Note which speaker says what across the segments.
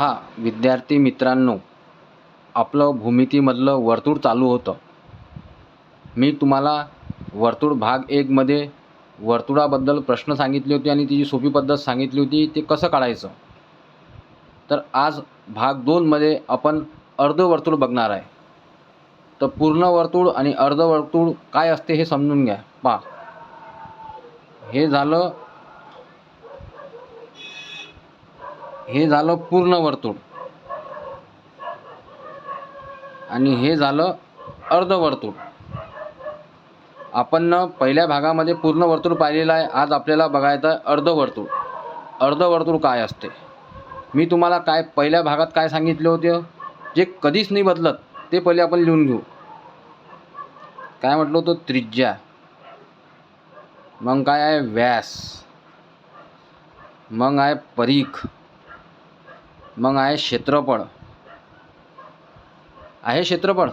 Speaker 1: हा विद्यार्थी मित्रांनो आपलं भूमितीमधलं वर्तुळ चालू होतं. मी तुम्हाला वर्तुळ भाग एकमध्ये वर्तुळाबद्दल प्रश्न सांगितले होते आणि तिची सोपी पद्धत सांगितली होती ते कसं काढायचं? तर आज भाग दोनमध्ये आपण अर्धवर्तुळ बघणार आहे. तर पूर्ण वर्तुळ आणि अर्धवर्तुळ काय असते हे समजून घ्या. पहा. हे झालं हे झालं पूर्ण वर्तुळ. आणि हे झालं अर्धवर्तुळ आपण पहिल्या भागामध्ये पूर्ण वर्तुळ पाहिलेलं आहे. आज आपल्याला बघायचं आहे अर्धवर्तुळ अर्धवर्तुळ काय असते? मी तुम्हाला काय पहिल्या भागात काय सांगितले होते? जे कधीच नाही बदलत ते पहिले आपण लिहून घेऊ. काय म्हटलं होतं? त्रिज्या. मग काय आहे? व्यास. मग आहे परीख. मग आहे क्षेत्रफळ. आहे क्षेत्रफळ.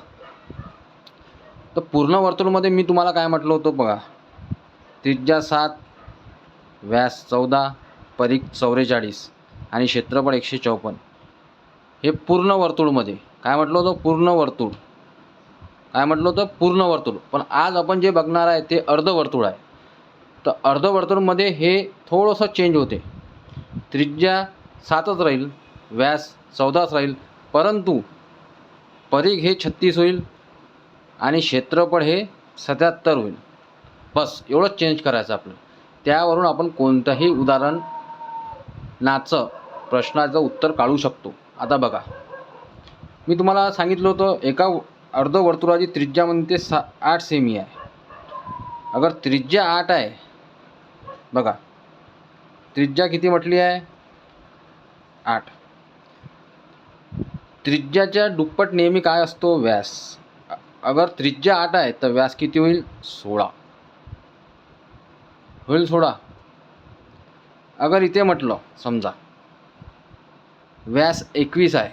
Speaker 1: तर पूर्ण वर्तुळमध्ये मी तुम्हाला काय म्हटलं होतं बघा. त्रिज्या सात व्यास चौदा परीक चौवेचाळीस आणि क्षेत्रफळ एकशे चौपन्न. हे पूर्ण वर्तुळमध्ये. काय म्हटलं होतं? पूर्ण वर्तुळ. काय म्हटलं होतं? पूर्ण वर्तुळ. पण आज आपण जे बघणार आहे ते अर्धवर्तुळ आहे. तर अर्धवर्तुळमध्ये हे थोडंसं चेंज होते. त्रिज्या सातच राहील. व्यास चौदाच राहील. परंतु परीघ हे छत्तीस होईल आणि क्षेत्रफळ हे सत्याहत्तर होईल. बस एवढंच चेंज करायचं आपलं. त्यावरून आपण कोणतंही उदाहरण नाचं प्रश्नाचं उत्तर काढू शकतो. आता बघा. मी तुम्हाला सांगितलं होतं एका अर्धवर्तुळाची त्रिज्या म्हणते सा आठ सेमी आहे. अगर त्रिज्या आठ आहे बघा. त्रिज्या किती म्हटली आहे? आठ. त्रिज्याच्या दुप्पट नेहमी काय असतो? व्यास. अगर त्रिज्या आठ आहे तर व्यास किती होईल? सोळा. होईल सोळा? अगर इथे म्हटलं समजा. व्यास एकवीस आहे.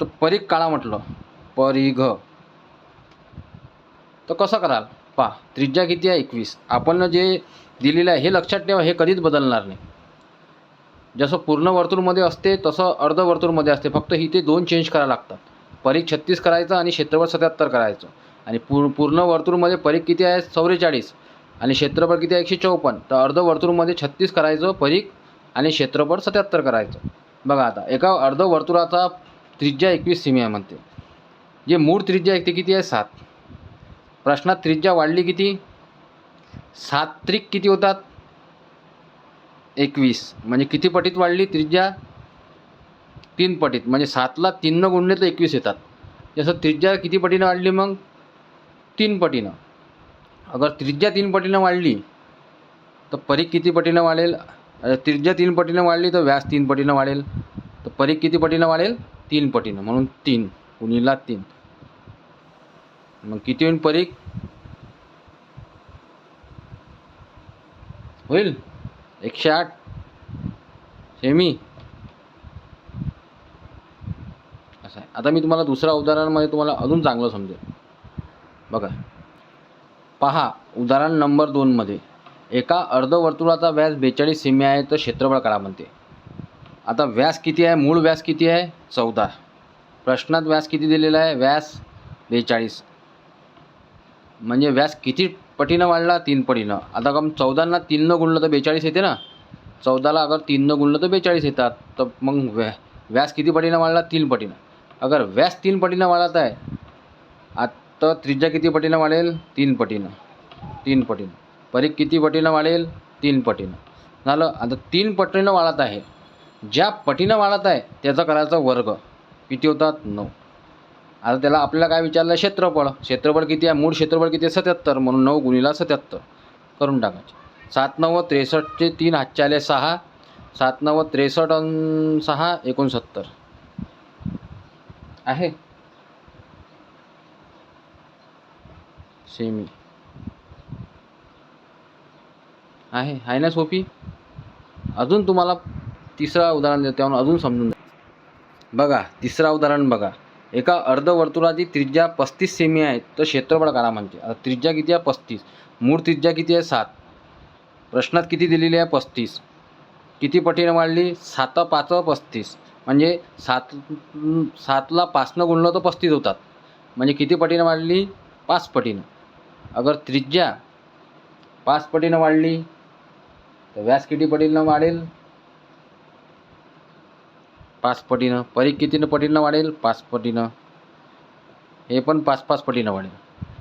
Speaker 1: तर परीघ काळा म्हटलं. परिघ. तर कसं कराल? पहा त्रिज्या किती आहे? एकवीस. आपण जे दिलेलं आहे हे लक्षात ठेवा हे कधीच बदलणार नाही. जसं पूर्ण वर्तुळमध्ये असते तसं अर्धवर्तुळमध्ये असते. फक्त इथे दोन चेंज करायला लागतात. परीख छत्तीस करायचं आणि क्षेत्रफळ सत्याहत्तर करायचं. आणि पूर पूर्ण वर्तुळमध्ये परीख किती आहे? चौवेचाळीस. आणि क्षेत्रफळ किती आहे? एकशे चौपन्न. तर अर्धवर्तुळमध्ये छत्तीस करायचं परीख आणि क्षेत्रफळ सत्याहत्तर करायचं. बघा आता एका अर्धवर्तुळाचा त्रिज्या एकवीस सेमी आहे म्हणते. जे मूळ त्रिज्या आहे ते किती आहे? सात. प्रश्नात त्रिज्या वाढली किती? सात त्रिक किती होतात? एकवीस. म्हणजे किती पटीत वाढली? त्रिज्या तीन पटीत. म्हणजे सातला तीननं गुणले तर एकवीस येतात. जसं त्रिज्या किती पटीनं वाढली मग? तीन पटीनं. अगर त्रिज्या तीन पटीनं वाढली तर परीख किती पटीनं वाढेल? त्रिज्या तीन पटीनं वाढली तर व्यास तीन पटीनं वाढेल. तर परीख किती पटीनं वाढेल? तीन पटीनं. म्हणून तीन कुणीला तीन. मग किती होईल परीख होईल? एकशे आठ सेमी असं आहे. आता मी तुम्हाला दुसऱ्या उदाहरणामध्ये तुम्हाला अजून चांगलं समजेल. बघा. पहा उदाहरण नंबर दोनमध्ये एका अर्धवर्तुळाचा व्यास बेचाळीस सेमी आहे तर क्षेत्रफळ काढा म्हणते. आता व्यास किती आहे? मूळ व्यास किती आहे? चौदा. प्रश्नात व्यास किती दिलेला आहे? व्यास बेचाळीस. म्हणजे व्यास किती पटीनं वाढला तीन पटीनं. आता कम चौदांना तीननं गुणलं तर बेचाळीस येते ना? चौदाला अगर तीननं गुणलं तर बेचाळीस येतात. तर मग व्या व्यास किती पटीनं वाढला? तीन पटीनं. अगर व्यास तीन पटीनं वाढत आहे आता त्रिज्या किती पटीनं वाढेल? तीन पटीनं. तीन पटीनं. परीख किती पटीनं वाढेल? तीन पटीनं. झालं? आता तीन पटीनं वाढत आहे. ज्या पटीनं वाढत आहे त्याचा करायचा वर्ग. किती होतात? नऊ. आता त्याला आपल्याला काय विचारलं? क्षेत्रफळ. क्षेत्रफळ किती आहे? मूळ क्षेत्रफळ किती आहे? सत्याहत्तर. म्हणून नऊ गुणिला सत्याहत्तर. करून टाकायचे. सात नव्व त्रेसष्टचे तीन हातच्याले सहा. सात नव्व त्रेसष्ट अन् सहा एकोणसत्तर. आहे? सेमी. आहे? आहे ना सोपी? अजून तुम्हाला तिसरा उदाहरण देतो. अजून समजून जाईल बघा तिसरा उदाहरण बघा. एका अर्धवर्तुळाची त्रिज्या पस्तीस सेमी आहे. तर क्षेत्रफळ काढा म्हणते आता त्रिज्या किती आहे? पस्तीस. मूळ त्रिज्या किती आहे? सात. प्रश्नात किती दिलेली आहे? पस्तीस. किती पटीनं वाढली? सात पाच पस्तीस. म्हणजे सात सातला पाचनं गुणलं तर पस्तीस होतात. म्हणजे किती पटीनं वाढली? पाच पटीनं. अगर त्रिज्या पाच पटीनं वाढली तर व्यास किती पटीनं वाढेल? पाच पटीनं कितीनं पटीनं वाढेल पाच पटीनं हे पण पाच पाच पटीनं वाढेल.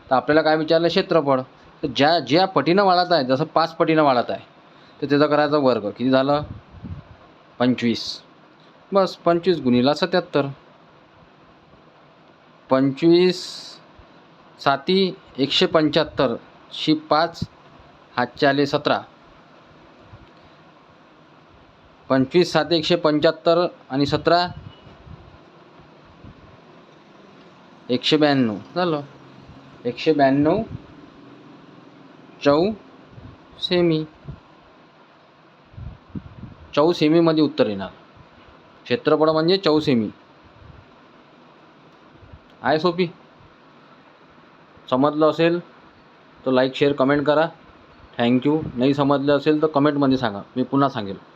Speaker 1: तर आपल्याला काय विचारलं? क्षेत्रफळ. तर ज्या ज्या पटीनं वाढत आहे जसं पाच पटीनं वाढत आहे तर त्याचा करायचा वर्ग. किती झालं? पंचवीस. बस पंचवीस गुणिला सत्याहत्तर. पंचवीस साती एकशे पंच्याहत्तर. शी पाच हातचे आले सतरा. पंचवीस सात एकशे पंच्याहत्तर आणि सतरा. एकशे ब्याण्णव. झालं. एकशे ब्याण्णव. चौ. सेमी. चौ सेमीमध्ये उत्तर येणार. क्षेत्रफळ म्हणजे चौ सेमी. आहे सोपी. समजलं असेल तर लाईक शेअर कमेंट करा. थँक्यू नाही समजलं असेल तर कमेंटमध्ये सांगा. मी पुन्हा सांगेल.